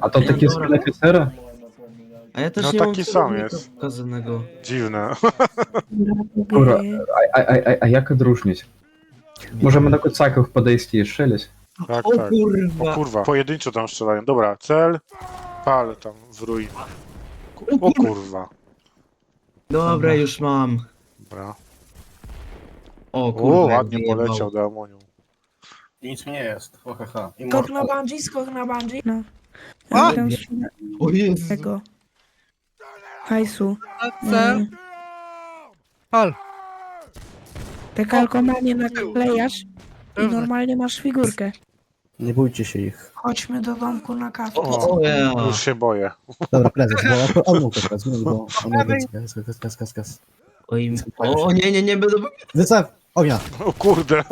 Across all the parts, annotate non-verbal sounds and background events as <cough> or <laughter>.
A to taki Dobra. A ja też No nie taki sam celownika jest. pokazanego. Dziwne. Kurwa, a, a, a, a jak odróżnić? Możemy do kucaków podejść i strzelić. Tak, O tak. O kurwa! kurwa, pojedynczo tam strzelają. Dobra, cel, pal tam w ruinę. O kurwa. Dobra, już mam. Dobra. O O, kurwa, jak ładnie wyjebał. poleciał do amonium. Nic mi nie jest. I Skok na mortal. bungee, skok na bungee. No. A! Ja tam strzelę O Jezu. tego. Hajsu. C. Mm, Pal. Te kalkomanie naklejasz i Pewnie. normalnie masz figurkę. Nie bójcie się ich. Chodźmy do domku na kawę. O, O ja. już się boję. Dobra, prezes, bo on mógł teraz, bo on ma więcej. Gaz, gaz, gaz, gaz, gaz. Oj, o, o nie, nie, nie będę... Wycew! Ognia! O kurde.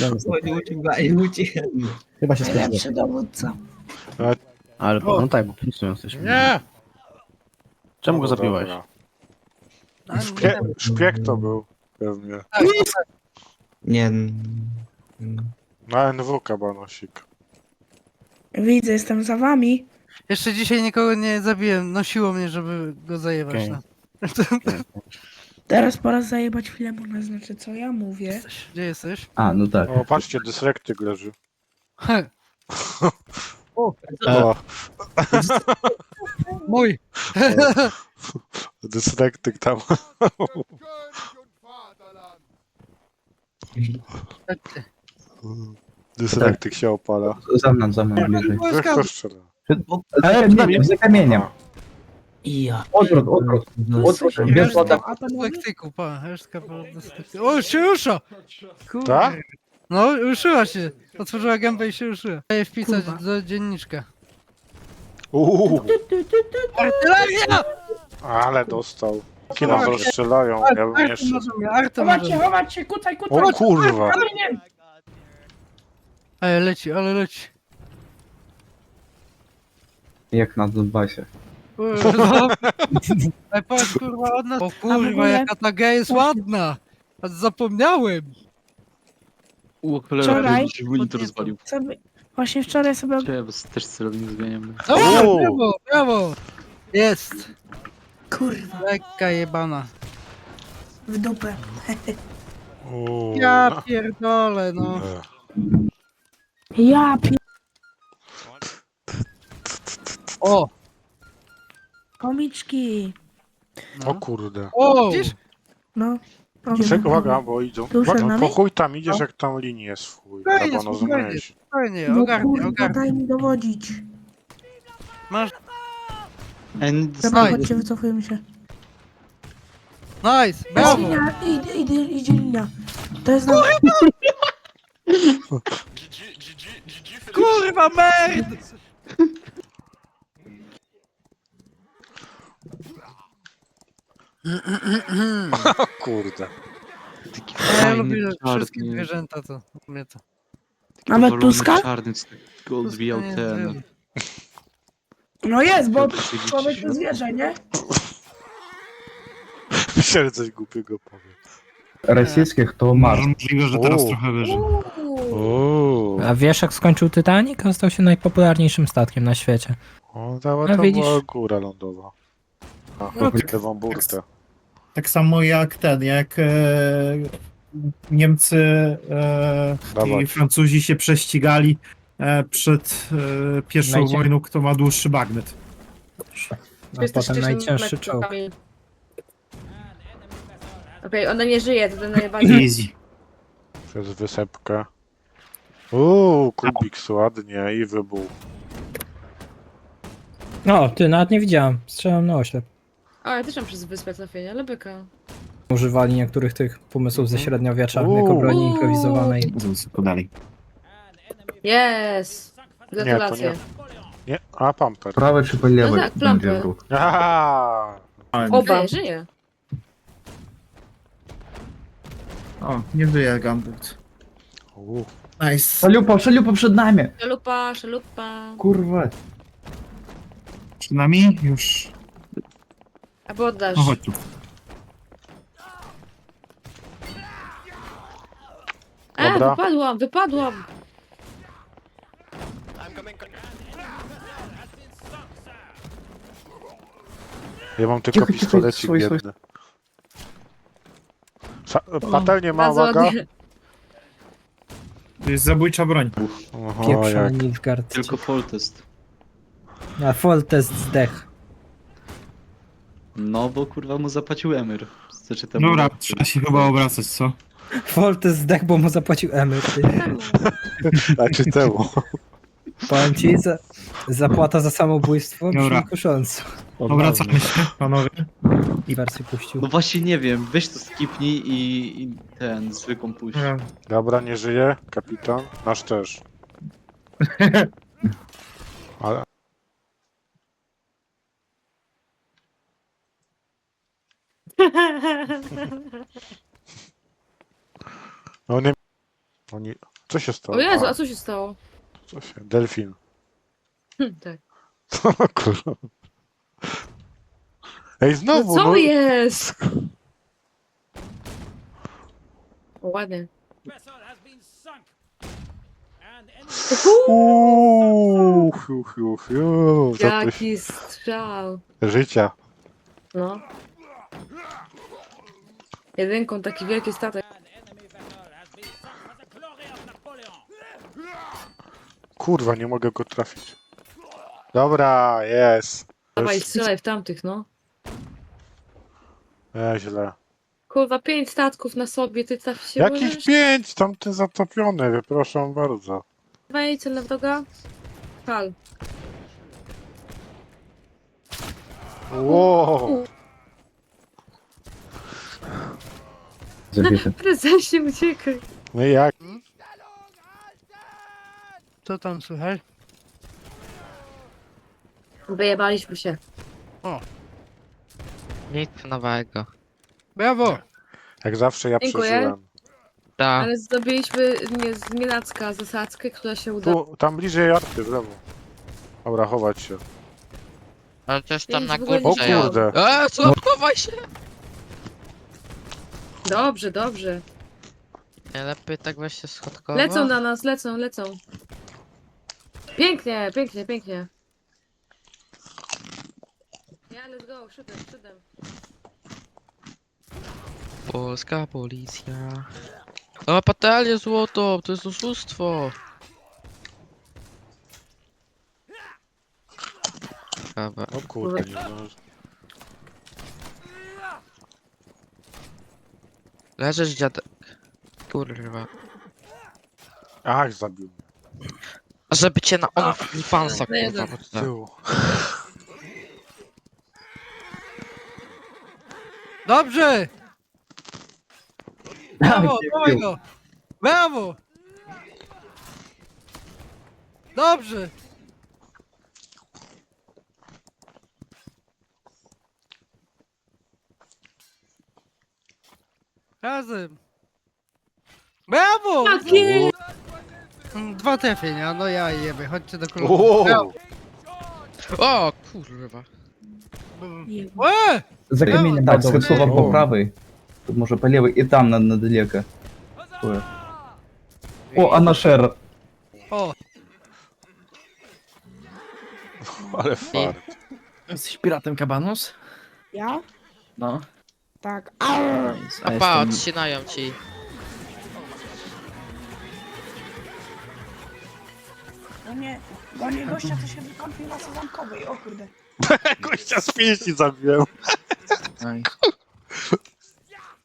No, nie uciekaj, nie uciekaj. Chyba się skończyło. Najlepszy dowódca. Ale pamiętaj, bo nic nie jesteśmy. Nie! Czemu go No zabiłeś? dobra. Szpie szpieg to był. Pewnie. Nie. mm, Na NWK banosik. Widzę, jestem za wami. Jeszcze dzisiaj nikogo nie zabiłem. Nosiło mnie, żeby go zajebać. Okej. No. <laughs> Teraz pora zajebać Filemona, znaczy co ja mówię. Jesteś. Gdzie jesteś? A, no tak. O, patrzcie, dysrektyk leży. He, O, mój. dysrektyk tam. Dysrektyk się opala. Za mną, za mną bliżej. Weź to strzela. Ale nie, za kamieniem. Ja. Odwrót, odwrót. Odwrót, bierz wodę. Atomowy? Lektyku, pa. Resztka po lektyku. O, już się rusza! Kurde. Tak? No, ruszyła się. Otworzyła gębę i się ruszyła. Daję wpisać Kurwa. do dzienniczka. Uuu, Artyleria! ale dostał. Kina rozstrzelają, ja bym Artę jeszcze... możemy, artę Chować się, chować się, kucaj, kucaj. O kurwa! Kamieniem! Ale leci, ale leci. Jak na Donbasie. Kurwa. <laughs> Ej, patrz, kurwa, od nas. O kurwa, ogóle- jaka ta geja jest ładna. Aż Zapomniałem. U, Wczoraj- cholera, dzisiaj monitor rozwalił. Sobie, właśnie wczoraj sobie... Cię, bo też celownik zmieniam. O, O! brawo, brawo. Jest. Kurwa, Lekka jebana. w dupę. Uuu, Ja pierdolę, no. e. Ja pi... O, Komiczki. O kurde. o. Widzisz? No. Czego, uwaga, bo idą. Tu Uwaga, nami? po chuj tam idziesz, jak tam linii jest w chuj. Spokojnie, Trzeba no spokojnie. No ogarnij, kurwa, ogarnij. daj mi dowodzić. Masz, Dobra, Nice. chodźcie, wycofujemy się. nice, brawo. Linia, idzie, idzie, idzie linia. To jest na... Kurwa, merd! <laughs> O kurde. Taki Ja fajny, lubię wszystkie czarny. zwierzęta, to mnie to. taki Nawet powolony, Tuska? czarny, co tak go odbijał nie ten. wiem. No jest, bo człowiek to zwierzę, nie? <laughs> Myślę, że coś głupiego powiem. Rosyjskich to Mars. Możliwe, że teraz O. trochę wyżej. Uuu. A wiesz jak skończył Titanic? On stał się najpopularniejszym statkiem na świecie. O, dała No to widzisz. była góra lądowa. A, No, lewą burtę. Tak samo jak ten, jak e, Niemcy e, i. Francuzi się prześcigali e, przed e, pierwszą wojną, kto ma dłuższy bagnet. A potem najcięższy czołg. Okej, ona nie żyje, to ten najbardziej. Easy. Przez wysepkę. Uuu, Kubiks ładnie i wybuch. O, ty, nawet nie widziałem. Strzelam na oślep. O, ja też mam przez wyspę trafienie, ale byka. Używali niektórych tych pomysłów ze średniowiecza Uuu. jako broni improwizowanej. Podali. Yes! Gratulacje. Nie, a pamper. Prawy czy po lewej No tak, plampy. Aha! Oba. Nie, żyje. O, nie wyje Gambit. Nice. Szaliupa, szaliupa przed nami! Szalupa, szalupa. Kurwa. Przed nami już. Albo oddasz. No chodź tu. A, Dobra. wypadłam, wypadłam. Ja mam tylko Cicho, cicho, pistolecik biedny. Sa- Patelnie ma, Bardzo ładnie. To jest zabójcza broń. Oho, Pieprzony jak. Nilfgaard. Tylko fall test. A Foltest zdech. No bo kurwa mu zapłacił Emir. Znaczy tam Dobra, trzeba się chyba obracać, co? Foltest zdech, bo mu zapłacił Emir. Ty. <laughs> Znaczy temu. Powiem ci, za, zapłata za samobójstwo Dobra. brzmi kusząco. Obracamy się, panowie. I wersję puścił. No właśnie nie wiem, weź to skipnij i, i ten zwykłą puść. Dobra. Dobra, nie żyje. Kapitan. Nasz też. <laughs> Ale... No nie... Oni... Co się stało? O Jezu, A, co się stało? co się... Delfin. Hm, tak. Co <laughs> kurwa? Ej, No znowu, co no, jest? O, ładnie. Uuu, fiu. Za to się... Jaki strzał. Życia. No. Jedynką taki wielki statek. Kurwa, nie mogę go trafić. Dobra, jest. Dawaj, strzelaj w tamtych, no. Nieźle. Kurwa, pięć statków na sobie, ty tak się Jakich możesz? pięć? Tamten zatopiony, proszę bardzo. Wejdź, cel na wroga. Pal. Wow. Zabity. Prezesie, uciekaj. No i jak? Co tam słychać? Wyjebaliśmy się. Nic nowego. Brawo! Jak zawsze ja Dziękuję. przeżyłem. Tak. Ale zrobiliśmy nie, z nienacka zasadzkę, która się udała. Tu, tam bliżej arty, w lewo. Dobra, chować się. Ale też tam na O górze ja- kurde. Eee, co? Chowaj się! Dobrze, dobrze. Nie lepiej tak się schodkowo. Lecą na nas, lecą, lecą. Pięknie, pięknie, pięknie. Ja, let's go, szybem, szybem. Polska policja. O, patelnię złotą, to jest oszustwo. Dobra. O kurde, nie. Leżysz dziadek. Kurwa. Ach, zabił mnie. Żeby cię na OnlyFansa No jeden. kurwa. Z tyłu. Dobrze! Brawo, dawaj go! Brawo! Dobrze! Razem! Brawo! Takie! Mm, Dwa trafienia, no ja jebie, chodźcie do klubu. Brawo. Wow. O, kurwa. Eee! За каменем, Да, да, добре. слова О. по правой. Тут может по левой. И там на, надалеко. Такое. О, Анашер. O, Ale fart. Jesteś piratem Kabanos? Ja? No. Tak. A A pa, jestem... odcinają ci. No nie, bo nie gościa, co się wykąpił na sezamkowej, o kurde. <laughs> Gościa z pięści zabiłem. Aj.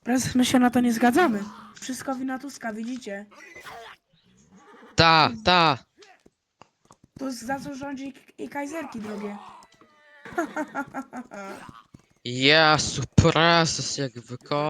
Teraz my się na to nie zgadzamy. Wszystko wina Tuska, widzicie? Ta, ta. Tusk za co rządzi i kajzerki drogie. <laughs> Jezu, prezes jak wyko...